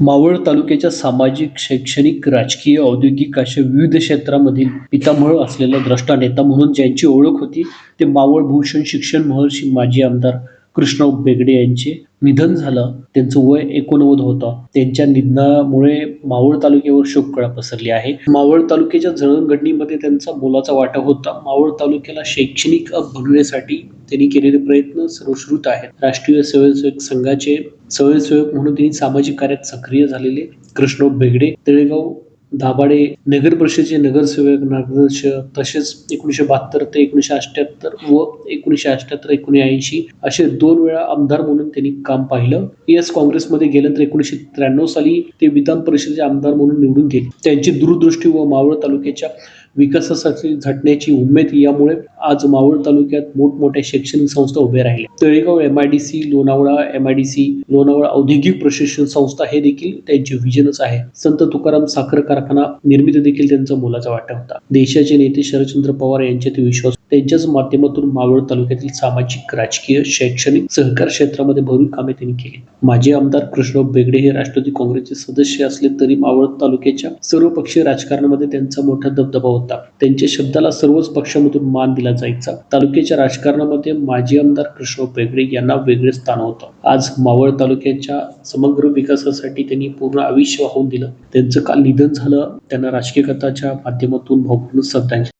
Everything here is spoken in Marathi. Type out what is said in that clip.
मावळ तालुक्याच्या सामाजिक शैक्षणिक राजकीय औद्योगिक अशा विविध क्षेत्रामधील पितामह असलेला द्रष्टा नेता म्हणून ज्यांची ओळख होती ते मावळ भूषण शिक्षण महर्षी माजी आमदार कृष्णराव बेगडे यांचे निधन झालं. त्यांचं वय एकोणनव्वद होतं. त्यांच्या निधनामुळे मावळ तालुक्यावर शोककळा पसरली आहे. मावळ तालुक्याच्या जळणघडणीमध्ये त्यांचा मोलाचा वाटा होता. मावळ तालुक्याला शैक्षणिक बनवण्यासाठी त्यांनी केलेले प्रयत्न सर्वश्रुत आहेत. राष्ट्रीय स्वयंसेवक संघाचे स्वयंसेवक म्हणून त्यांनी सामाजिक कार्यात सक्रिय झालेले कृष्णराव बेगडे तळेगाव दाभाडे नगर परिषदेचे नगरसेवक मार्गदर्शक तसेच एकोणीसशे बहात्तर ते एकोणीशे अठ्याहत्तर व एकोणीशे अठ्याहत्तर एकोणऐंशी असे दोन वेळा आमदार म्हणून त्यांनी काम पाहिलं. एस काँग्रेसमध्ये गेल्यानंतर एकोणीशे त्र्याण्णव साली ते विधान परिषदेचे आमदार म्हणून निवडून गेले. त्यांची दूरदृष्टी व मावळ तालुक्याच्या विकासासाठी झटण्याची उमेद यामुळे आज मावळ तालुक्यात मोठमोठ्या शैक्षणिक संस्था उभ्या राहिल्या. Talegaon M I D C Lonavala M I D C Lonavala औद्योगिक प्रशिक्षण संस्था हे देखील त्यांचे विजनच आहे. संत तुकाराम साखर कारखाना निर्मिती देखील त्यांचा मोलाचा वाटा होता. देशाचे नेते शरदचंद्र पवार यांच्यात विश्वास त्यांच्याच माध्यमातून मावळ तालुक्यातील सामाजिक राजकीय शैक्षणिक सहकार क्षेत्रामध्ये भरून कामे त्यांनी केली. माजी आमदार कृष्णराव बेगडे हे राष्ट्रवादी काँग्रेसचे सदस्य असले तरी मावळ तालुक्याच्या सर्व पक्षीय राजकारणामध्ये त्यांचा मोठा दबदबा होता. त्यांच्या शब्दाला सर्वच पक्षामधून मान दिला जायचा. तालुक्याच्या राजकारणामध्ये माजी आमदार कृष्णराव बेगडे यांना वेगळे स्थान होतं. आज मावळ तालुक्याच्या समग्र विकासासाठी त्यांनी पूर्ण आयुष्य वाहून दिलं. त्यांचं काल निधन झालं. त्यांना राजकीय कथाच्या माध्यमातून भावपूर्ण श्रद्धांजली.